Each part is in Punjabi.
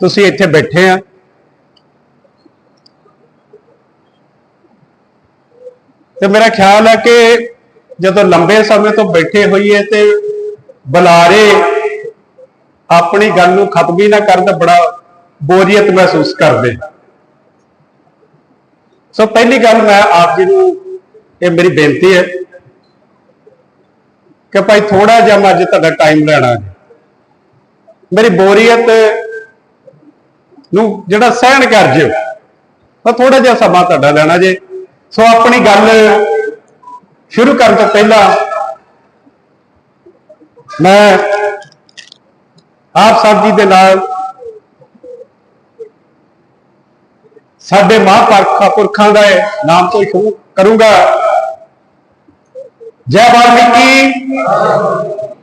ਤੁਸੀਂ ਇੱਥੇ ਬੈਠੇ ਆ। ਤੇ ਮੇਰਾ ਖਿਆਲ ਹੈ ਕਿ ਜਦੋਂ ਲੰਬੇ ਸਮੇਂ ਤੋਂ ਬੈਠੇ ਹੋਈਏ ਤੇ ਬੁਲਾਰੇ ਆਪਣੀ ਗੱਲ ਨੂੰ ਖਤਮ ਹੀ ਨਾ ਕਰਨ ਤਾਂ ਬੜਾ ਬੋਰੀਅਤ ਮਹਿਸੂਸ ਕਰਦੇ। ਸੋ ਪਹਿਲੀ ਗੱਲ ਮੈਂ ਆਪ ਜੀ ਨੂੰ ਇਹ ਮੇਰੀ ਬੇਨਤੀ ਹੈ ਕਿ ਭਾਈ ਥੋੜਾ ਜਿਹਾ ਮੈਂ ਅੱਜ ਤੁਹਾਡਾ ਟਾਈਮ ਲੈਣਾ ਹੈ। ਮੇਰੀ ਬੋਰੀਅਤ ਨੂੰ ਜਿਹੜਾ ਸਹਿਣ ਕਰ ਜਿਓ, ਤਾਂ ਥੋੜਾ ਜਿਹਾ ਸਮਾਂ ਤੁਹਾਡਾ ਲੈਣਾ ਜੇ। ਸੋ ਆਪਣੀ ਗੱਲ ਸ਼ੁਰੂ ਕਰਨ ਤੋਂ ਪਹਿਲਾਂ ਮੈਂ ਆਪ ਸਾਹਿਬ ਜੀ ਦੇ ਨਾਲ ਸਾਡੇ ਮਹਾਂਪੁਰਖਾਂ ਪੁਰਖਾਂ ਦਾ ਨਾਮ ਤੋਂ ਸ਼ੁਰੂ ਕਰੂੰਗਾ। ਜੈ ਵਾਲਮੀਕੀ,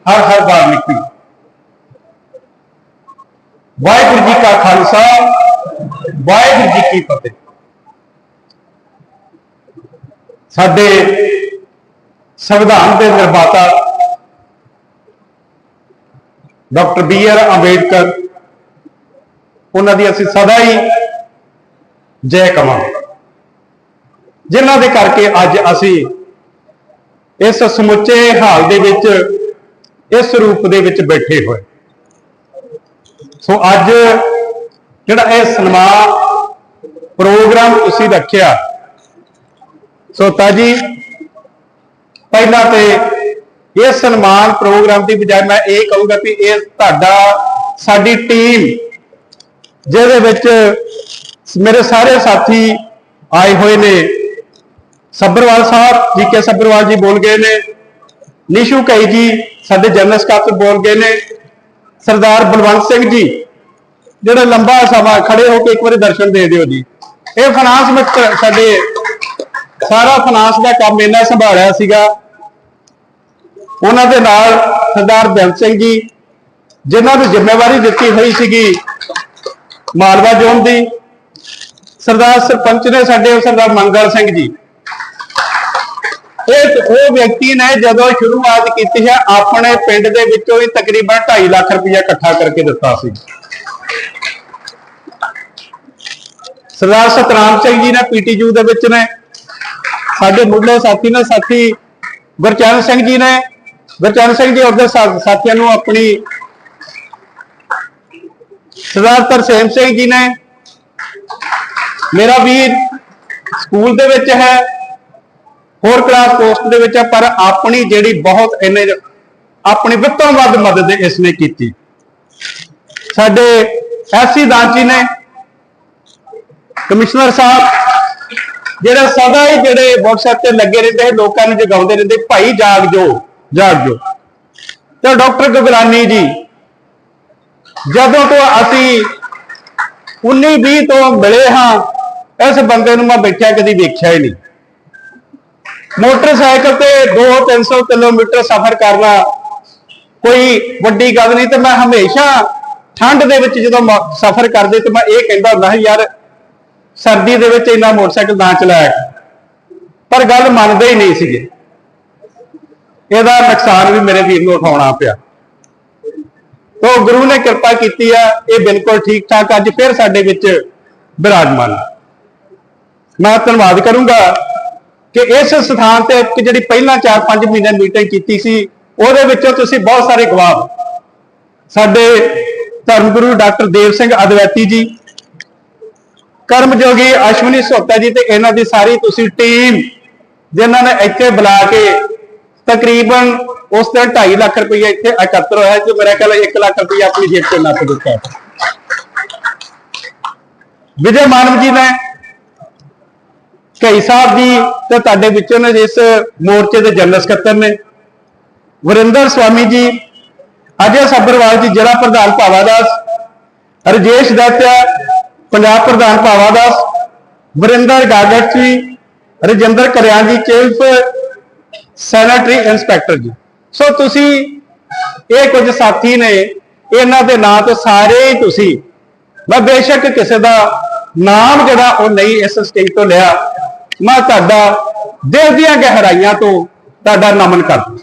ਹਰ ਹਰ ਵਾਲਮੀਕੀ। ਵਾਹਿਗੁਰੂ ਜੀ ਕਾ ਖਾਲਸਾ, ਵਾਹਿਗੁਰੂ ਜੀ ਕੀ ਫਤਿਹ। ਸਾਡੇ ਸੰਵਿਧਾਨ ਦੇ ਨਿਰਮਾਤਾ ਡਾਕਟਰ ਬੀ ਆਰ ਅੰਬੇਡਕਰ, ਉਹਨਾਂ ਦੀ ਅਸੀਂ ਸਦਾ ਹੀ ਜੈ ਕਵਾਂਗੇ ਜਿਨ੍ਹਾਂ ਦੇ ਕਰਕੇ ਅੱਜ ਅਸੀਂ ਇਸ ਸਮੁੱਚੇ ਹਾਲ ਦੇ ਵਿੱਚ, ਇਸ ਰੂਪ ਦੇ ਵਿੱਚ ਬੈਠੇ ਹੋਏ। ਸੋ ਅੱਜ ਜਿਹੜਾ ਇਹ ਸਨਮਾਨ ਪ੍ਰੋਗਰਾਮ ਤੁਸੀਂ ਰੱਖਿਆ, ਸੋ ਤਾਜੀ ਪਹਿਲਾਂ ਤੇ ਇਹ ਸਨਮਾਨ ਪ੍ਰੋਗਰਾਮ ਦੀ ਬਜਾਏ ਮੈਂ ਇਹ ਕਹੂੰਗਾ ਵੀ ਇਹ ਤੁਹਾਡਾ, ਸਾਡੀ ਟੀਮ ਜਿਹਦੇ ਵਿੱਚ ਮੇਰੇ ਸਾਰੇ ਸਾਥੀ ਆਏ ਹੋਏ ਨੇ। ਸੱਬਰਵਾਲ ਸਾਹਿਬ, ਜੀ ਕੇ ਸੱਬਰਵਾਲ ਜੀ ਬੋਲ ਗਏ ਨੇ। ਨਿਸ਼ੂ ਕਈ ਜੀ, ਸਾਡੇ ਜਨਰਲ ਸਕੱਤਰ ਬੋਲ ਗਏ ਨੇ। ਸਰਦਾਰ ਬਲਵੰਤ ਸਿੰਘ ਜੀ, ਜਿਹੜੇ ਲੰਬਾ ਸਮਾਂ ਖੜੇ ਹੋ ਕੇ ਇੱਕ ਵਾਰੀ ਦਰਸ਼ਨ ਦੇ ਦਿਓ ਜੀ। ਇਹ ਫਾਈਨਾਂਸ ਮਿੱਤਰ, ਸਾਡੇ ਸਾਰਾ ਫਾਈਨਾਂਸ ਦਾ ਕੰਮ ਇਹਨਾਂ ਸੰਭਾਲਿਆ ਸੀਗਾ। ਉਹਨਾਂ ਦੇ ਨਾਲ ਸਰਦਾਰ ਬੇਅੰਤ ਸਿੰਘ ਜੀ, ਜਿਨ੍ਹਾਂ ਨੂੰ ਜ਼ਿੰਮੇਵਾਰੀ ਦਿੱਤੀ ਹੋਈ ਸੀਗੀ ਮਾਲਵਾ ਜ਼ੋਨ ਦੀ। ਸਰਦਾਰ ਸਰਪੰਚ ਨੇ ਸਾਡੇ ਸਰਦਾਰ ਮੰਗਲ ਸਿੰਘ ਜੀ। ਇਹ ਉਹ ਵਿਅਕਤੀ ਨੇ ਜਦੋਂ ਸ਼ੁਰੂਆਤ ਕੀਤੀ ਹੈ, ਆਪਣੇ ਪਿੰਡ ਦੇ ਵਿੱਚੋਂ ਹੀ ਤਕਰੀਬਨ 2.5 ਲੱਖ ਰੁਪਇਆ ਇਕੱਠਾ ਕਰਕੇ ਦਿੱਤਾ ਸੀ। ਸਰਦਾਰ ਸਤਨਾਮ ਸਿੰਘ ਜੀ ਨੇ ਪੀਟੀਯੂ ਦੇ ਵਿੱਚ ਨੇ, ਸਾਡੇ ਮੁੱਢਲੇ ਸਾਥੀ ਨੇ, ਸਾਥੀ ਗੁਰਚਰਨ ਸਿੰਘ ਜੀ ਨੇ, ਗੁਰਚਰਨ ਸਿੰਘ ਜੀ ਉਹਦੇ ਸਾ- ਸਾਥੀਆਂ ਨੂੰ ਆਪਣੀ ਸਰਦਾਰ ਤਰਸੇਮ ਸਿੰਘ ਜੀ ਨੇ, ਮੇਰਾ ਵੀਰ ਸਕੂਲ ਦੇ ਵਿੱਚ ਹੈ ਹੋਰ ਕਲਾਸ ਪੋਸਟ ਦੇ ਵਿੱਚ ਹੈ ਪਰ ਆਪਣੀ ਜਿਹੜੀ ਬਹੁਤ ਇਹਨੇ ਆਪਣੀ ਵਿੱਤੋਂ ਵੱਧ ਮਦਦ ਇਸ ਨੇ ਕੀਤੀ। ਸਾਡੇ ਐਸੀ ਦਾਂਚੀ ਨੇ, ਕਮਿਸ਼ਨਰ ਸਾਹਿਬ, ਜਿਹੜਾ ਸਦਾ ਹੀ ਜਿਹੜੇ WhatsApp ਤੇ ਲੱਗੇ ਰਹਿੰਦੇ ਲੋਕਾਂ ਨੂੰ ਜਗਾਉਂਦੇ ਰਹਿੰਦੇ ਭਾਈ ਜਾਗ ਜੋ ਜਾਗ ਜੋ ਤੇ ਡਾਕਟਰ ਗਗਰਾਨੀ ਜੀ, ਜਦੋਂ ਤੋਂ ਅਸੀਂ 19 20 ਤੋਂ ਮਿਲੇ ਹਾਂ, ਇਸ ਬੰਦੇ ਨੂੰ ਮੈਂ ਬੈਠਿਆ ਕਦੀ ਵੇਖਿਆ ਹੀ ਨਹੀਂ। ਮੋਟਰਸਾਈਕਲ ਤੇ 2-300 ਕਿਲੋਮੀਟਰ ਸਫ਼ਰ ਕਰਨਾ ਕੋਈ ਵੱਡੀ ਗੱਲ ਨਹੀਂ ਤੇ ਮੈਂ ਹਮੇਸ਼ਾ ਠੰਡ ਦੇ ਵਿੱਚ ਜਦੋਂ ਮ- ਸਫ਼ਰ ਕਰਦੇ ਤੇ ਮੈਂ ਇਹ ਕਹਿੰਦਾ ਹੁੰਦਾ ਸੀ, ਯਾਰ, ਸਰਦੀ ਦੇ ਵਿੱਚ ਇੰਨਾ ਮੋਟਰਸਾਈਕਲ ਨਾ ਚਲਾਇਆ ਪਰ ਗੱਲ ਮੰਨਦੇ ਹੀ ਨਹੀਂ ਸੀਗੇ। ਇਹਦਾ ਨੁਕਸਾਨ ਵੀ ਮੇਰੇ ਵੀਰ ਨੂੰ ਉਠਾਉਣਾ ਪਿਆ। ਤੋ ਗੁਰੂ ਨੇ ਕਿਰਪਾ ਕੀਤੀ ਆ, ਇਹ ਬਿਲਕੁਲ ਠੀਕ ਠਾਕ ਅੱਜ ਫਿਰ ਸਾਡੇ ਵਿੱਚ ਬਿਰਾਜਮਾਨ। ਮੈਂ ਧੰਨਵਾਦ ਕਰੂੰਗਾ ਕਿ ਇਸ ਸਥਾਨ ਤੇ ਇੱਕ ਜਿਹੜੀ ਪਹਿਲਾਂ 4-5 ਮਹੀਨੇ ਮੀਟਿੰਗ ਕੀਤੀ ਸੀ, ਉਹਦੇ ਵਿੱਚੋਂ ਤੁਸੀਂ ਬਹੁਤ ਸਾਰੇ ਗਵਾਹ ਸਾਡੇ ਧਰਮ ਗੁਰੂ ਡਾਕਟਰ ਦੇਵ ਸਿੰਘ ਅਦਵੈਤੀ ਜੀ, ਕਰਮਯੋਗੀ ਅਸ਼ਵਨੀ ਸੋਤਾ ਜੀ ਤੇ ਇਹਨਾਂ ਦੀ ਸਾਰੀ ਤੁਸੀਂ ਟੀਮ ਜਿਨ੍ਹਾਂ ਨੇ ਇੱਥੇ ਬੁਲਾ ਕੇ ਤਕਰੀਬਨ ਉਸ ਦਿਨ 2.5 ਲੱਖ ਰੁਪਏ ਇੱਥੇ ਇਕੱਤਰ ਹੋਇਆ, ਜੋ ਮੇਰਾ ਖਿਆਲ 1 ਲੱਖ ਰੁਪਏ ਆਪਣੀ ਜੇਬ ਤੋਂ ਨੱਪ ਦਿੱਤਾ। ਵਿਜੇ ਮਾਨਵ ਜੀ ਨੇ ਕਈ ਸਾਹਿਬ ਜੀ ਤੇ ਤੁਹਾਡੇ ਵਿੱਚੋਂ ਨੇ ਜਿਸ ਮੋਰਚੇ ਦੇ ਜਨਰਲ ਸਕੱਤਰ ਨੇ। ਵਰਿੰਦਰ ਸਵਾਮੀ ਜੀ, ਅਜੇ ਸੱਬਰਵਾਲ ਜੀ, ਜ਼ਿਲ੍ਹਾ ਪ੍ਰਧਾਨ ਭਾਵਾਦਾਸ, ਰਜੇਸ਼ ਦੱਤਿਆ, ਪੰਜਾਬ ਪ੍ਰਧਾਨ ਭਾਵਾਦਾਸ, ਵਰਿੰਦਰ ਗਾਗਟ ਜੀ, ਰਜਿੰਦਰ ਕਰਿਆਨ ਜੀ, ਚੀਫ ਸੈਨੇਟਰੀ ਇੰਸਪੈਕਟਰ ਜੀ। ਸੋ ਤੁਸੀਂ, ਇਹ ਕੁਝ ਸਾਥੀ ਨੇ, ਇਹਨਾਂ ਦੇ ਨਾਂ ਤੋਂ ਸਾਰੇ ਹੀ ਤੁਸੀਂ, ਮੈਂ ਬੇਸ਼ੱਕ ਕਿਸੇ ਦਾ ਨਾਮ ਜਿਹੜਾ ਉਹ ਨਹੀਂ ਇਸ ਸਟੇਜ ਤੋਂ ਲਿਆ। ਮੈਂ ਤੁਹਾਡਾ ਦਿਲ ਦੀਆਂ ਗਹਿਰਾਈਆਂ ਤੋਂ ਤੁਹਾਡਾ ਨਮਨ ਕਰਦਾ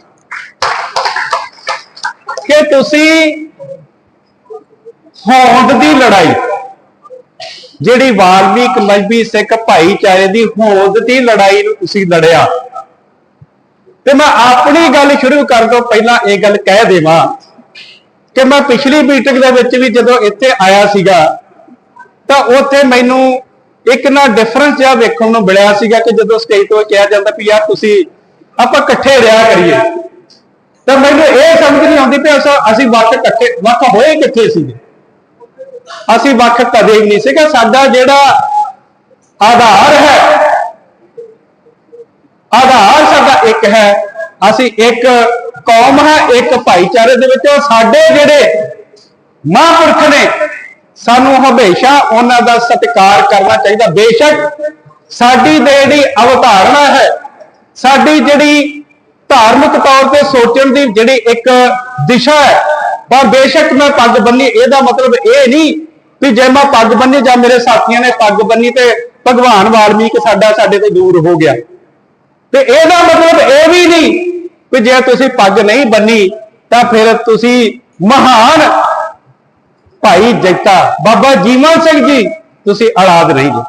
ਕਿ ਤੁਸੀਂ ਹੋਂਦ ਦੀ ਲੜਾਈ, ਜਿਹੜੀ ਵਾਲਮੀਕ ਮਜਬੀ ਸਿੱਖ ਭਾਈਚਾਰੇ ਦੀ ਹੋਂਦ ਦੀ ਲੜਾਈ ਨੂੰ ਤੁਸੀਂ ਲੜਿਆ। ਤੇ ਮੈਂ ਆਪਣੀ ਗੱਲ ਸ਼ੁਰੂ ਕਰਨ ਤੋਂ ਪਹਿਲਾਂ ਇਹ ਗੱਲ ਕਹਿ ਦੇਵਾਂ ਕਿ ਮੈਂ ਪਿਛਲੀ ਮੀਟਿੰਗ ਦੇ ਵਿੱਚ ਵੀ ਜਦੋਂ ਇੱਥੇ ਆਇਆ ਸੀਗਾ ਤਾਂ ਉੱਥੇ ਮੈਨੂੰ ਇੱਕ ਨਾ ਡਿਫਰੈਂਸ ਜਿਹਾ ਵੇਖਣ ਨੂੰ ਮਿਲਿਆ ਸੀਗਾ ਕਿ ਜਦੋਂ ਸਟੇਜ ਤੋਂ ਕਿਹਾ ਜਾਂਦਾ ਵੀ ਯਾਰ ਤੁਸੀਂ ਆਪਾਂ ਇਕੱਠੇ ਰਿਹਾ ਕਰੀਏ। ਤਾਂ ਮੈਨੂੰ ਇਹ ਸਮਝ ਨਹੀਂ ਆਉਂਦੀ ਵੀ ਅਸੀਂ ਵੱਖ ਇਕੱਠੇ ਵੱਖ ਹੋਏ ਕਿੱਥੇ ਸੀਗੇ? ਅਸੀਂ ਵੱਖ ਕਦੇ ਵੀ ਨਹੀਂ ਸੀਗਾ। ਸਾਡਾ ਜਿਹੜਾ ਆਧਾਰ ਹੈ, ਆਧਾਰ ਸਾਡਾ ਇੱਕ ਹੈ। ਅਸੀਂ ਇੱਕ ਕੌਮ ਹੈ, ਇੱਕ ਭਾਈਚਾਰੇ ਦੇ ਵਿੱਚ। ਸਾਡੇ ਜਿਹੜੇ ਮਹਾਂਪੁਰਖ ਨੇ ਸਾਨੂੰ ਹਮੇਸ਼ਾ ਉਹਨਾਂ ਦਾ ਸਤਿਕਾਰ ਕਰਨਾ ਚਾਹੀਦਾ। ਬੇਸ਼ੱਕ ਸਾਡੀ ਦੇ ਜਿਹੜੀ ਅਵਧਾਰਨਾ ਹੈ, ਸਾਡੀ ਜਿਹੜੀ ਧਾਰਮਿਕ ਤੌਰ ਤੇ ਸੋਚਣ ਦੀ ਜਿਹੜੀ ਇੱਕ ਦਿਸ਼ਾ ਹੈ, ਪਰ ਬੇਸ਼ੱਕ ਮੈਂ ਪੱਗ ਬੰਨੀ, ਇਹਦਾ ਮਤਲਬ ਇਹ ਨਹੀਂ ਵੀ ਜੇ ਮੈਂ ਪੱਗ ਬੰਨੀ ਜਾਂ ਮੇਰੇ ਸਾਥੀਆਂ ਨੇ ਪੱਗ ਬੰਨੀ ਤੇ ਭਗਵਾਨ ਵਾਲਮੀਕ ਸਾਡਾ ਸਾਡੇ ਤੋਂ ਦੂਰ ਹੋ ਗਿਆ। ਤੇ ਇਹਦਾ ਮਤਲਬ ਇਹ ਵੀ ਨਹੀਂ ਕਿ ਜੇ ਤੁਸੀਂ ਪੱਗ ਨਹੀਂ ਬੰਨੀ, ਤਾਂ ਫਿਰ ਤੁਸੀਂ ਮਹਾਨ ਭਾਈ ਜੈਤਾ ਬਾਬਾ ਜੀਵਨ ਸਿੰਘ ਜੀ, ਤੁਸੀਂ ਔਲਾਦ ਨਹੀਂ ਜੀ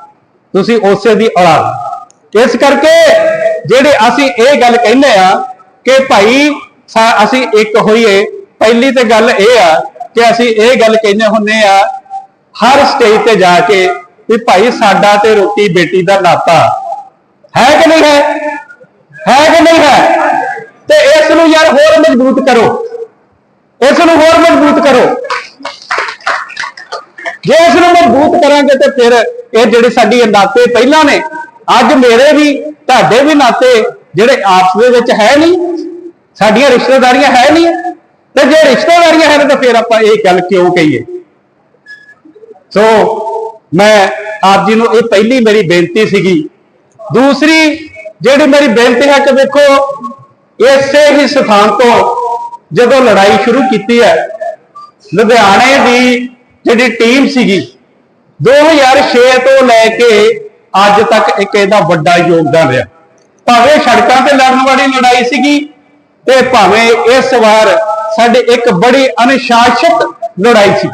ਤੁਸੀਂ ਉਸੇ ਦੀ ਔਲਾਦ ਇਸ ਕਰਕੇ ਜਿਹੜੇ ਅਸੀਂ ਇਹ ਗੱਲ ਕਹਿੰਦੇ ਆ ਕਿ ਭਾਈ ਅਸੀਂ ਇੱਕ ਹੋਈਏ, ਪਹਿਲੀ ਤੇ ਗੱਲ ਇਹ ਆ ਕਿ ਅਸੀਂ ਇਹ ਗੱਲ ਕਹਿੰਦੇ ਹੁੰਨੇ ਆ, ਹਰ ਸਟੇਜ ਤੇ ਜਾ ਕੇ ਵੀ ਭਾਈ ਸਾਡਾ ਤੇ ਰੋਟੀ ਬੇਟੀ ਦਾ ਨਾਤਾ ਹੈ ਕਿ ਨਹੀਂ ਹੈ? ਹੈ ਕਿ ਨਹੀਂ ਹੈ? ਤੇ ਇਸ ਨੂੰ ਯਾਰ ਹੋਰ ਮਜ਼ਬੂਤ ਕਰੋ। ਇਸ ਨੂੰ ਹੋਰ ਮਜ਼ਬੂਤ ਕਰੋ। ਜੇ ਇਸ ਨੂੰ ਮਜ਼ਬੂਤ ਕਰਾਂਗੇ ਤੇ ਫਿਰ ਇਹ ਜਿਹੜੇ ਸਾਡੀ ਨਾਤੇ ਪਹਿਲਾਂ ਨੇ, ਅੱਜ ਮੇਰੇ ਵੀ, ਤੁਹਾਡੇ ਵੀ ਨਾਤੇ ਜਿਹੜੇ ਆਪਸ ਦੇ ਵਿੱਚ ਹੈ ਨਹੀਂ, ਸਾਡੀਆਂ ਰਿਸ਼ਤੇਦਾਰੀਆਂ ਹੈ ਨਹੀਂ, ਤੇ ਜੇ ਰਿਸ਼ਤੇਦਾਰੀਆਂ ਹਨ ਤਾਂ ਫਿਰ ਆਪਾਂ ਇਹ ਗੱਲ ਕਿਉਂ ਕਹੀਏ? ਸੋ ਮੈਂ ਆਪ ਜੀ ਨੂੰ ਇਹ ਪਹਿਲੀ ਮੇਰੀ ਬੇਨਤੀ ਸੀਗੀ। ਦੂਸਰੀ, ਜਿਹੜੀ ਮੇਰੀ ਬੇਨਤੀ ਹੈ ਕਿ ਵੇਖੋ, ਇਸੇ ਹੀ ਸਥਾਨ ਤੋਂ ਜਦੋਂ ਲੜਾਈ ਸ਼ੁਰੂ ਕੀਤੀ ਹੈ, ਲੁਧਿਆਣੇ ਦੀ ਜਿਹੜੀ ਟੀਮ ਸੀਗੀ 2006 ਤੋਂ ਲੈ ਕੇ ਅੱਜ ਤੱਕ ਇੱਕ ਇਹਦਾ ਵੱਡਾ ਯੋਗਦਾਨ ਰਿਹਾ। ਭਾਵੇਂ ਸੜਕਾਂ ਤੇ ਲੜਨ ਵਾਲੀ ਲੜਾਈ ਸੀਗੀ, ਤੇ ਭਾਵੇਂ ਇਸ ਵਾਰ ਸਾਡੇ ਇੱਕ ਬੜੀ ਅਨੁਸ਼ਾਸਿਤ ਲੜਾਈ ਸੀ।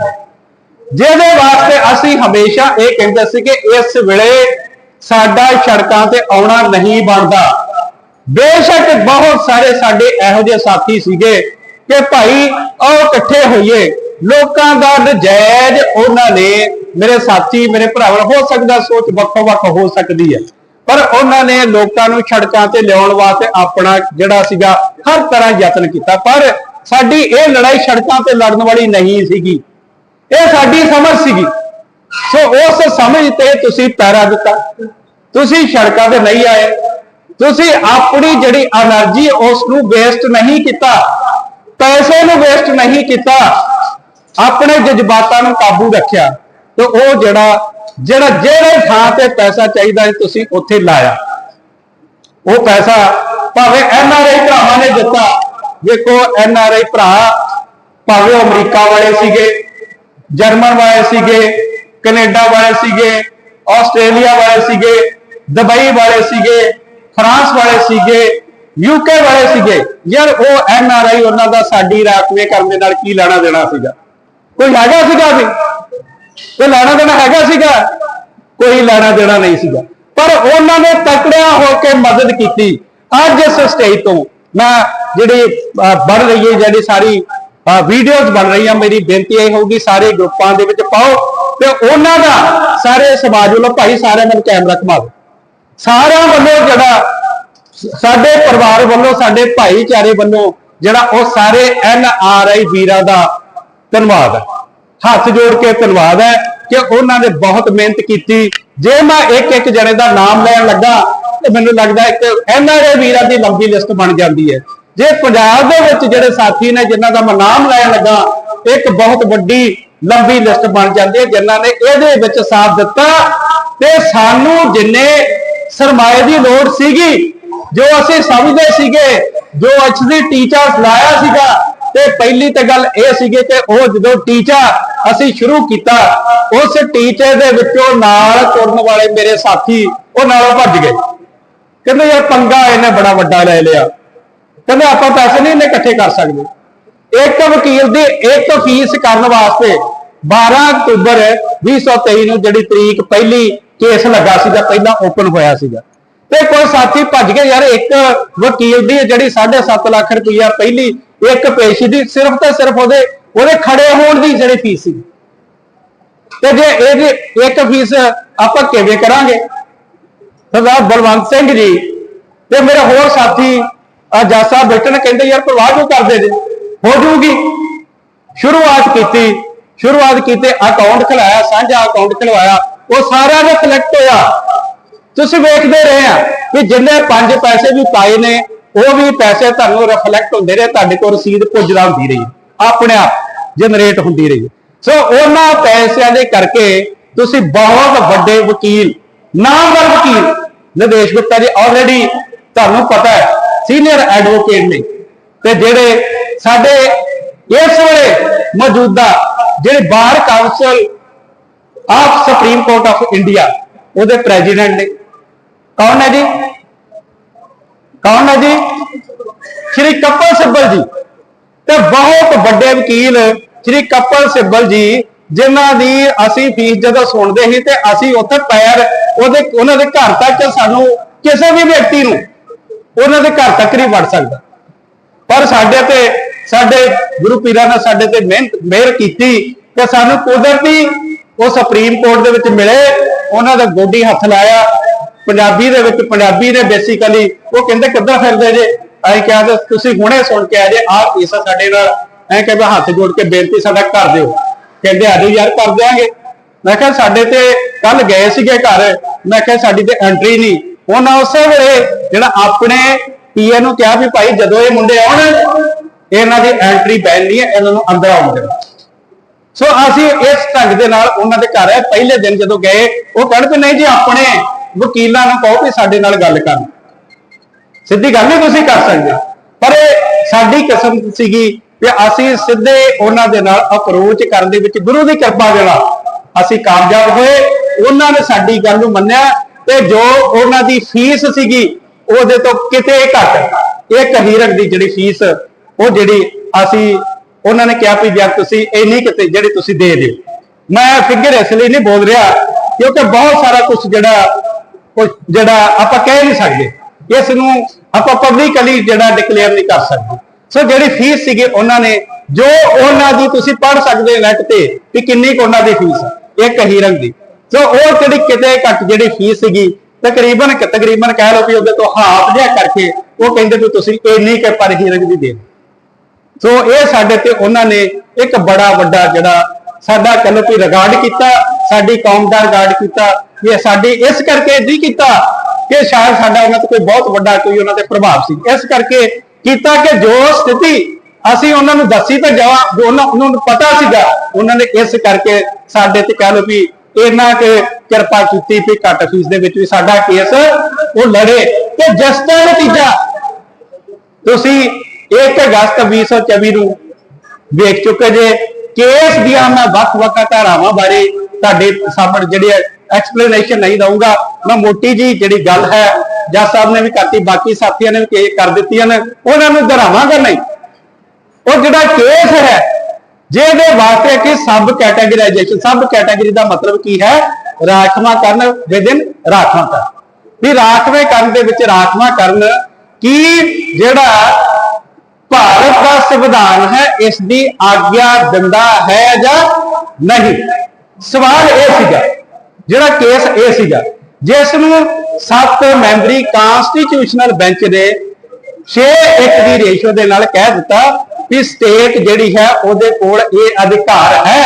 ਜਿਹਦੇ ਵਾਸਤੇ ਅਸੀਂ ਹਮੇਸ਼ਾ ਇਹ ਕਹਿੰਦੇ ਸੀ ਕਿ ਇਸ ਵੇਲੇ ਸਾਡਾ ਸੜਕਾਂ ਤੇ ਆਉਣਾ ਨਹੀਂ ਬਣਦਾ। ਬੇਸ਼ੱਕ ਬਹੁਤ ਸਾਰੇ ਸਾਡੇ ਇਹੋ ਜਿਹੇ ਸਾਥੀ ਸੀਗੇ ਕਿ ਭਾਈ, ਆਓ ਇਕੱਠੇ ਹੋਈਏ। ਲੋਕਾਂ ਦਾ ਨਜਾਇਜ਼ ਉਹਨਾਂ ਨੇ ਮੇਰੇ ਸਾਥੀ, ਮੇਰੇ ਭਰਾਵਾਂ ਹੋ ਸਕਦਾ, ਸੋਚ ਵੱਖੋ ਵੱਖ ਹੋ ਸਕਦੀ ਹੈ। ਪਰ ਉਹਨਾਂ ਨੇ ਲੋਕਾਂ ਨੂੰ ਛੜਕਾਂ ਤੇ ਲਿਆਉਣ ਵਾਸਤੇ ਆਪਣਾ ਜਿਹੜਾ ਸੀਗਾ, ਹਰ ਤਰ੍ਹਾਂ ਯਤਨ ਕੀਤਾ। ਪਰ ਸਾਡੀ ਇਹ ਲੜਾਈ ਛੜਕਾਂ ਤੇ ਲੜਨ ਵਾਲੀ ਨਹੀਂ ਸੀਗੀ। ਇਹ ਸਾਡੀ ਸਮਝ ਸੀਗੀ। ਸੋ ਉਸ ਸਮਝ ਤੇ ਤੁਸੀਂ ਪੈਰਾ ਦਿੱਤਾ। ਤੁਸੀਂ ਛੜਕਾਂ ਤੇ ਨਹੀਂ ਆਏ। ਤੁਸੀਂ ਆਪਣੀ ਜਿਹੜੀ એનર્ਜੀ ਉਸ ਨੂੰ ਵੇਸਟ ਨਹੀਂ ਕੀਤਾ। ਪੈਸੇ ਨੂੰ ਵੇਸਟ ਨਹੀਂ ਕੀਤਾ। ਆਪਣੇ ਜਜ਼ਬਾਤਾਂ ਨੂੰ ਕਾਬੂ ਰੱਖਿਆ ਤੇ ਉਹ ਜਿਹੜਾ ਜਿਹੜਾ, ਜਿਹੜੇ ਥਾਂ ਤੇ ਪੈਸਾ ਚਾਹੀਦਾ ਹੈ ਤੁਸੀਂ ਉੱਥੇ ਲਾਇਆ। ਉਹ ਪੈਸਾ ਭਾਵੇਂ ਐਨ ਆਰ ਆਈ ਭਰਾਵਾਂ ਨੇ ਦਿੱਤਾ। ਵੇਖੋ ਆਈ ਭਰਾ ਭਾਵੇਂ ਅਮਰੀਕਾ ਵਾਲੇ ਸੀਗੇ, ਜਰਮਨ ਵਾਲੇ ਸੀਗੇ, ਕੈਨੇਡਾ ਵਾਲੇ ਸੀਗੇ, ਆਸਟ੍ਰੇਲੀਆ ਵਾਲੇ ਸੀਗੇ, ਦੁਬਈ ਵਾਲੇ ਸੀਗੇ, ਫਰਾਂਸ ਵਾਲੇ ਸੀਗੇ ਯੂਕੇ ਵਾਲੇ ਸੀਗੇ। ਯਾਰ, ਉਹ ਐਨ ਆਰ ਆਈ ਉਹਨਾਂ ਦਾ ਸਾਡੀ ਰਾਖਵੇਂ ਕਰਨ ਦੇ ਨਾਲ ਕੀ ਲੈਣਾ ਦੇਣਾ ਸੀਗਾ? ਕੋਈ ਹੈਗਾ ਸੀਗਾ ਵੀ? ਕੋਈ ਲੈਣਾ ਦੇਣਾ ਹੈਗਾ ਸੀਗਾ? ਕੋਈ ਲੈਣਾ ਦੇਣਾ ਨਹੀਂ ਸੀਗਾ। ਪਰ ਉਹਨਾਂ ਨੇ ਤਕੜਿਆ ਹੋ ਕੇ ਮਦਦ ਕੀਤੀ। ਅੱਜ ਇਸ ਸਟੇਜ ਤੋਂ ਮੈਂ ਜਿਹੜੀ ਬਣ ਰਹੀ ਹੈ, ਜਿਹੜੀ ਸਾਰੀ ਵੀਡੀਓਜ਼ ਬਣ ਰਹੀਆਂ, ਮੇਰੀ ਬੇਨਤੀ ਇਹ ਹੋਊਗੀ, ਸਾਰੇ ਗਰੁੱਪਾਂ ਦੇ ਵਿੱਚ ਪਾਓ ਤੇ ਉਹਨਾਂ ਦਾ ਸਾਰੇ ਸਮਾਜ ਵੱਲੋਂ ਭਾਈ ਸਾਰਿਆਂ ਨੂੰ ਕੈਮਰਾ ਘਮਾਓ ਸਾਰਿਆਂ ਵੱਲੋਂ ਜਿਹੜਾ ਸਾਡੇ ਪਰਿਵਾਰ ਵੱਲੋਂ, ਸਾਡੇ ਭਾਈਚਾਰੇ ਵੱਲੋਂ ਜਿਹੜਾ ਉਹ ਸਾਰੇ ਐਨ ਆਰ ਆਈ ਵੀਰਾਂ ਦਾ ਧੰਨਵਾਦ। ਹੈ ਹੱਥ ਜੋੜ ਕੇ ਧੰਨਵਾਦ ਹੈ ਕਿ ਉਹਨਾਂ ਨੇ ਬਹੁਤ ਮਿਹਨਤ ਕੀਤੀ। ਜੇ ਮੈਂ ਇੱਕ ਇੱਕ ਜਣੇ ਦਾ ਨਾਮ ਲੈਣ ਲੱਗਾ, ਤੇ ਮੈਨੂੰ ਲੱਗਦਾ ਹੈ ਕਿ ਐਨ ਆਰ ਆਈ ਵੀਰਾਂ ਦੀ ਲੰਬੀ ਲਿਸਟ ਬਣ ਜਾਂਦੀ ਹੈ। ਜੇ ਪੰਜਾਬ ਦੇ ਵਿੱਚ ਜਿਹੜੇ ਸਾਥੀ ਨੇ ਜਿਨ੍ਹਾਂ ਦਾ ਮੈਂ ਨਾਮ ਲੈਣ ਲੱਗਾ, ਇੱਕ ਬਹੁਤ ਵੱਡੀ ਲੰਬੀ ਲਿਸਟ ਬਣ ਜਾਂਦੀ ਹੈ ਜਿਨ੍ਹਾਂ ਨੇ ਇਹਦੇ ਵਿੱਚ ਸਾਥ ਦਿੱਤਾ। ਤੇ ਸਾਨੂੰ ਜਿੰਨੇ ਸਰਮਾਏ ਦੀ ਲੋੜ ਸੀਗੀ, ਜੋ ਅਸੀਂ ਸਮਝਦੇ ਸੀਗੇ, ਜੋ ਅਚਦੀ ਟੀਚਰ ਲਾਇਆ ਸੀਗਾ ਤੇ ਪਹਿਲੀ ਤਾਂ ਗੱਲ ਇਹ ਸੀਗੀ ਕਿ ਉਹ ਜਦੋਂ ਟੀਚਾ ਅਸੀਂ ਸ਼ੁਰੂ ਕੀਤਾ, ਉਸ ਟੀਚਰ ਦੇ ਵਿੱਚੋਂ ਨਾਲ ਤੁਰਨ ਵਾਲੇ ਮੇਰੇ ਸਾਥੀ, ਉਹ ਨਾਲੋਂ ਭੱਜ ਗਏ। ਕਹਿੰਦੇ, ਯਾਰ ਪੰਗਾ ਇਹਨੇ ਬੜਾ ਵੱਡਾ ਲੈ ਲਿਆ। ਕਹਿੰਦੇ, ਆਪਾਂ ਪੈਸੇ ਨਹੀਂ ਇਹਨੇ ਇਕੱਠੇ ਕਰ ਸਕਦੇ। ਇੱਕ ਵਕੀਲ ਦੀ ਇੱਕ ਫੀਸ ਕਰਨ ਵਾਸਤੇ 12 ਅਕਤੂਬਰ 2023 ਨੂੰ ਜਿਹੜੀ ਤਰੀਕ ਪਹਿਲੀ ਕੇਸ ਲੱਗਾ ਸੀਗਾ, ਪਹਿਲਾਂ ਓਪਨ ਹੋਇਆ ਸੀਗਾ। ਤੇ ਕੋਈ ਸਾਥੀ ਭੱਜ ਗਏ ਯਾਰ ਇੱਕ ਵਕੀਲ ਦੀ ਜਿਹੜੀ 7.5 ਲੱਖ ਰੁਪਈਆ ਪਹਿਲੀ ਇੱਕ ਪੇਸ਼ੀ ਦੀ ਸਿਰਫ ਤੇ ਸਿਰਫ ਉਹਦੇ ਉਹਦੇ ਖੜੇ ਹੋਣ ਦੀ ਜਿਹੜੀ ਫੀਸ ਸੀ। ਤੇ ਜੇ ਇਹਦੀ ਇੱਕ ਫੀਸ ਆਪਾਂ ਕਿਵੇਂ ਕਰਾਂਗੇ? ਸਰਦਾਰ ਬਲਵੰਤ ਸਿੰਘ ਜੀ ਤੇ ਮੇਰੇ ਹੋਰ ਸਾਥੀ ਆ ਜੱਜ ਸਾਹਿਬ ਬੈਠੇ ਕਹਿੰਦੇ, ਯਾਰ ਪ੍ਰਵਾਹ ਕਿਉਂ ਕਰਦੇ ਜੇ? ਹੋ ਜੂਗੀ ਸ਼ੁਰੂਆਤ ਕੀਤੀ, ਸ਼ੁਰੂਆਤ ਕੀਤੇ ਅਕਾਊਂਟ ਖਲਾਇਆ, ਸਾਂਝਾ ਅਕਾਊਂਟ ਖਲਵਾਇਆ, ਉਹ ਸਾਰਿਆਂ ਦਾ ਕਲੈਕਟ ਹੋਇਆ। ਤੁਸੀਂ ਵੇਖਦੇ ਰਹੇ ਆ ਕਿ ਜਿੰਨੇ ਪੰਜ ਪੈਸੇ ਵੀ ਪਾਏ ਨੇ ਉਹ ਵੀ ਪੈਸੇ ਤੁਹਾਨੂੰ ਰਿਫਲੈਕਟ ਹੁੰਦੇ ਰਹੇ, ਤੁਹਾਡੇ ਕੋਲ ਰਸੀਦ ਪੁੱਜਦਾ ਹੁੰਦੀ ਰਹੀ। ਆਪਣੇ ਆਪ ਜਨਰੇਟ ਹੁੰਦੀ ਰਹੀ। ਸੋ ਉਹਨਾਂ ਪੈਸਿਆਂ ਦੇ ਕਰਕੇ ਤੁਸੀਂ ਬਹੁਤ ਵੱਡੇ ਵਕੀਲ, ਨਾਮਵਰ ਵਕੀਲ ਨਦੇਸ਼ ਗੁਪਤਾ ਜੀ। ਆਲਰੇਡੀ ਤੁਹਾਨੂੰ ਪਤਾ ਹੈ ਸੀਨੀਅਰ ਐਡਵੋਕੇਟ ਨੇ। ਤੇ ਜਿਹੜੇ ਸਾਡੇ ਇਸ ਵੇਲੇ ਮੌਜੂਦਾ, ਜਿਹੜੇ bar council of supreme court of India ਉਹਦੇ ਪ੍ਰੈਜ਼ੀਡੈਂਟ ਨੇ। ਕੌਣ ਹੈ ਜੀ? ਕੌਣ ਹੈ ਜੀ? ਸ਼੍ਰੀ ਕਪਲ ਸਿੱਬਲ ਜੀ। ਤੇ ਬਹੁਤ ਵੱਡੇ ਵਕੀਲ ਸ਼੍ਰੀ ਕਪਲ ਸਿੱਬਲ ਜੀ, ਜਿਨ੍ਹਾਂ ਦੀ ਅਸੀਂ ਫੀਸ ਜਦੋਂ ਸੁਣਦੇ ਸੀ ਤੇ ਅਸੀਂ ਉੱਥੇ ਪੈਰ ਉਹਦੇ, ਉਹਨਾਂ ਦੇ ਘਰ ਤੱਕ ਸਾਨੂੰ ਕਿਸੇ ਵੀ ਵਿਅਕਤੀ ਨੂੰ ਉਹਨਾਂ ਦੇ ਘਰ ਤੱਕ ਨਹੀਂ ਵੜ ਸਕਦਾ। ਪਰ ਸਾਡੇ ਤੇ, ਸਾਡੇ ਗੁਰੂ ਪੀਰਾਂ ਨੇ ਸਾਡੇ ਤੇ ਮਿਹਨਤ, ਮਿਹਰ ਕੀਤੀ ਤੇ ਸਾਨੂੰ ਕੁਦਰਤੀ ਉਹ ਸੁਪਰੀਮ ਕੋਰਟ ਦੇ ਵਿੱਚ ਮਿਲੇ, ਉਹਨਾਂ ਦਾ ਗੋਡੀ ਹੱਥ ਲਾਇਆ ਪੰਜਾਬੀ ਦੇ ਵਿੱਚ ਪੰਜਾਬੀ ਨੇ ਬੇਸਿਕਲੀ ਉਹ ਕਹਿੰਦੇ ਕਿੱਦਾਂ ਫਿਰਦੇ ਜੇ? ਅਸੀਂ ਕਿਹਾ ਤੁਸੀਂ ਹੁਣੇ ਸੁਣ ਕੇ ਆ ਜੇ, ਆਹ ਕੇਸ ਸਾਡੇ ਨਾਲ। ਐਂ ਕਹਿੰਦਾ ਹੱਥ ਜੋੜ ਕੇ ਬੇਨਤੀ ਸਾਡਾ ਕਰ ਦਿਓ। ਕਹਿੰਦੇ ਆਜੋ ਯਾਰ, ਕਰ ਦਿਆਂਗੇ। ਮੈਂ ਕਿਹਾ ਸਾਡੇ ਤੇ ਕੱਲ ਗਏ ਸੀਗੇ ਘਰ। ਮੈਂ ਕਿਹਾ ਸਾਡੀ ਤੇ ਐਂਟਰੀ ਨਹੀਂ। ਉਹਨਾਂ ਉਸੇ ਵੇਲੇ ਜਿਹੜਾ ਆਪਣੇ ਪੀਏ ਨੂੰ ਕਿਹਾ ਵੀ ਭਾਈ ਜਦੋਂ ਇਹ ਮੁੰਡੇ ਆਉਣ, ਇਹਨਾਂ ਦੀ ਐਂਟਰੀ ਬੈਨ ਨਹੀਂ ਹੈ, ਇਹਨਾਂ ਨੂੰ ਅੰਦਰ ਆਉਣ ਦੇਣਾ। ਸੋ ਅਸੀਂ ਇਸ ਢੰਗ ਦੇ ਨਾਲ ਉਹਨਾਂ ਦੇ ਘਰ ਪਹਿਲੇ ਦਿਨ ਜਦੋਂ ਗਏ, ਉਹ ਕਹਿਣ ਵੀ ਨਹੀਂ ਜੀ, ਆਪਣੇ ਵਕੀਲਾਂ ਨੂੰ ਕਹੋ ਵੀ ਸਾਡੇ ਨਾਲ ਗੱਲ ਕਰਨ ਸਿੱਧੀ ਗੱਲ ਨਹੀਂ ਤੁਸੀਂ ਕਰ ਸਕਦੇ। ਪਰ ਇਹ ਸਾਡੀ ਕਿਸਮ ਸੀਗੀ ਕਿ ਅਸੀਂ ਸਿੱਧੇ ਉਹਨਾਂ ਦੇ ਨਾਲ ਅਪਰੋਚ ਕਰਨ ਦੇ ਵਿੱਚ ਗੁਰੂ ਦੀ ਕਿਰਪਾ ਦੇ ਨਾਲ ਅਸੀਂ ਕਾਮਯਾਬ ਹੋਏ। ਉਹਨਾਂ ਨੇ ਸਾਡੀ ਗੱਲ ਨੂੰ ਮੰਨਿਆ ਤੇ ਜੋ ਉਹਨਾਂ ਦੀ ਫੀਸ ਸੀਗੀ, ਉਹਦੇ ਤੋਂ ਕਿਤੇ ਘੱਟ। ਇੱਕ ਹੀਰਕ ਦੀ ਜਿਹੜੀ ਫੀਸ, ਉਹ ਜਿਹੜੀ ਅਸੀਂ ਉਹਨਾਂ ਨੇ ਕਿਹਾ ਵੀ ਯਾਰ ਤੁਸੀਂ ਇੰਨੀ ਕਿਤੇ ਜਿਹੜੀ ਤੁਸੀਂ ਦੇ ਦਿਓ। ਮੈਂ ਫਿਗਰ ਇਸ ਲਈ ਨਹੀਂ ਬੋਲ ਰਿਹਾ ਕਿਉਂਕਿ ਬਹੁਤ ਸਾਰਾ ਕੁਝ ਜਿਹੜਾ ਕੁਝ ਜਿਹੜਾ ਆਪਾਂ ਕਹਿ ਨਹੀਂ ਸਕਦੇ, ਇਸ ਨੂੰ ਆਪਾਂ ਪਬਲਿਕਲੀ ਜਿਹੜਾ ਡਿਕਲੇਅਰ ਨਹੀਂ ਕਰ ਸਕਦੇ। ਸੋ ਜਿਹੜੀ ਫੀਸ ਸੀਗੀ ਉਹਨਾਂ ਨੇ, ਜੋ ਉਹਨਾਂ ਦੀ ਤੁਸੀਂ ਪੜ ਸਕਦੇ ਨੈਟ ਤੇ ਕਿ ਕਿੰਨੀ ਕੁ ਉਹਨਾਂ ਦੀ ਫੀਸ ਹੈ ਇੱਕ ਹੀਰਕ ਦੀ। ਸੋ ਉਹ ਜਿਹੜੀ ਕਿਤੇ ਘੱਟ ਜਿਹੜੀ ਫੀਸ ਸੀਗੀ, ਤਕਰੀਬਨ ਤਕਰੀਬਨ ਕਹਿ ਲਓ ਵੀ ਉਹਦੇ ਤੋਂ ਹਾਫ ਜਿਹਾ ਕਰਕੇ ਉਹ ਕਹਿੰਦੇ ਵੀ ਤੁਸੀਂ ਇੰਨੀ ਕਿ ਪਰ ਹੀਰਕ ਦੀ ਦੇ ਸੋ ਇਹ ਸਾਡੇ ਤੇ ਉਹਨਾਂ ਨੇ ਇੱਕ ਬੜਾ ਵੱਡਾ ਜਿਹੜਾ ਸਾਡਾ ਕਹਿ ਲਓ ਵੀ ਰਿਗਾਰਡ ਕੀਤਾ, ਸਾਡੀ ਕੌਮ ਦਾ ਰਿਗਾਰਡ ਕੀਤਾ ਇਹ ਸਾਡੀ ਇਸ ਕਰਕੇ ਨਹੀਂ ਕੀਤਾ ਕਿ ਸ਼ਾਇਦ ਸਾਡਾ ਉਹਨਾਂ ਤੇ ਕੋਈ ਬਹੁਤ ਵੱਡਾ ਕੋਈ ਉਹਨਾਂ ਤੇ ਪ੍ਰਭਾਵ ਸੀ। ਇਸ ਕਰਕੇ ਕੀਤਾ ਕਿ ਜੋ ਸਥਿਤੀ ਅਸੀਂ ਉਹਨਾਂ ਨੂੰ ਦੱਸੀ ਤਾਂ ਜਾਵਾ ਉਹਨਾਂ ਨੂੰ ਪਤਾ ਸੀਗਾ, ਉਹਨਾਂ ਨੇ ਇਸ ਕਰਕੇ ਸਾਡੇ ਤੇ ਕਹਿ ਲਓ ਵੀ ਇਹਨਾਂ ਕਿ ਕਿਰਪਾ ਕੀਤੀ ਵੀ ਘੱਟ ਫੀਸ ਦੇ ਵਿੱਚ ਵੀ ਸਾਡਾ ਕੇਸ ਉਹ ਲੜੇ। ਤੇ ਜਿਸ ਦਾ ਨਤੀਜਾ ਤੁਸੀਂ 1 ਅਗਸਤ 2024 ਨੂੰ ਵੇਖ ਚੁੱਕੇ ਜੇ, ਕੇਸ ਦੀਆਂ ਮੈਂ ਵੱਖ-ਵੱਖ ਧਾਰਾਵਾਂ ਬਾਰੇ ਤੁਹਾਡੇ ਸਾਹਮਣੇ ਜਿਹੜੇ ਐਕਸਪਲੇਨੇਸ਼ਨ ਨਹੀਂ ਦਊਂਗਾ। ਮੈਂ ਮੋਟੀ ਜੀ ਜਿਹੜੀ ਗੱਲ ਹੈ, ਜੱਜ ਸਾਹਿਬ ਨੇ ਵੀ ਕਰਤੀ, ਬਾਕੀ ਸਾਥੀਆਂ ਨੇ ਵੀ ਕੇ- ਕਰ ਦਿੱਤੀਆਂ ਨੇ। ਉਹਨਾਂ ਨੂੰ ਦੁਹਰਾਵਾਂਗਾ ਨਹੀਂ। ਉਹ ਜਿਹੜਾ ਕੇਸ ਹੈ, ਜਿਹਦੇ ਵਾਸਤੇ ਕਿ ਸਬ ਕੈਟਾਗਰਾਈਜੇਸ਼ਨ ਸਬ ਕੈਟਾਗਰੀ ਦਾ ਮਤਲਬ ਕੀ ਹੈ? ਰਾਖਵਾਂ ਕਰਨ ਵਿਦਿਨ ਰਾਖਵਾਂ ਕਰਨ। ਵੀ ਰਾਖਵੇਂ ਕਰਨ ਦੇ ਵਿੱਚ ਰਾਖਵਾਂ ਕਰਨ ਕੀ ਜਿਹੜਾ ਭਾਰਤ ਦਾ ਸੰਵਿਧਾਨ ਹੈ, ਇਸ ਦੀ ਆਗਿਆ ਦਿੰਦਾ ਹੈ ਜਾਂ ਨਹੀਂ? ਸਵਾਲ ਇਹ ਸੀਗਾ। ਜਿਹੜਾ ਕੇਸ ਇਹ ਸੀਗਾ, ਜਿਸ ਨੂੰ ਸੱਤ ਮੈਂਬਰੀ ਕਾਨਸਟੀਟਿਊਸ਼ਨਲ ਬੈਂਚ ਨੇ 6 1 ਦੀ ਰੇਸ਼ੋ ਦੇ ਨਾਲ ਕਹਿ ਦਿੱਤਾ ਕਿ ਸਟੇਟ ਜਿਹੜੀ ਹੈ ਉਹਦੇ ਕੋਲ ਇਹ ਅਧਿਕਾਰ ਹੈ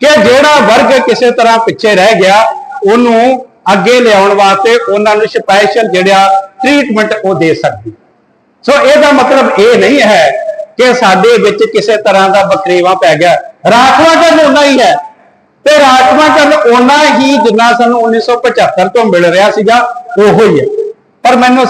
ਕਿ ਜਿਹੜਾ ਵਰਗ ਕਿਸੇ ਤਰ੍ਹਾਂ ਪਿੱਛੇ ਰਹਿ ਗਿਆ, ਉਹਨੂੰ ਅੱਗੇ ਲਿਆਉਣ ਵਾਸਤੇ ਉਹਨਾਂ ਨੂੰ ਸਪੈਸ਼ਲ ਜਿਹੜਾ ਟ੍ਰੀਟਮੈਂਟ ਉਹ ਦੇ ਸਕਦੀ। ਸੋ ਇਹਦਾ ਮਤਲਬ ਇਹ ਨਹੀਂ ਹੈ ਕਿ ਸਾਡੇ ਵਿੱਚ ਕਿਸੇ ਤਰ੍ਹਾਂ ਦਾ ਬਕਰੇਵਾ ਪੈ ਗਿਆ। ਰਾਖਵਾ ਕਰਨ ਉਹਨਾਂ ਹੀ ਹੈ। ਤੇ ਰਾਜਮਾ ਕਰਨ ਉਹਨਾਂ ਹੀ ਜਿੰਨਾ ਸਾਨੂੰ 1975 ਤੋਂ ਮਿਲ ਰਿਹਾ ਸੀਗਾ, ਉਹੋ ਹੀ ਹੈ। ਪਰ ਮੈਨੂੰ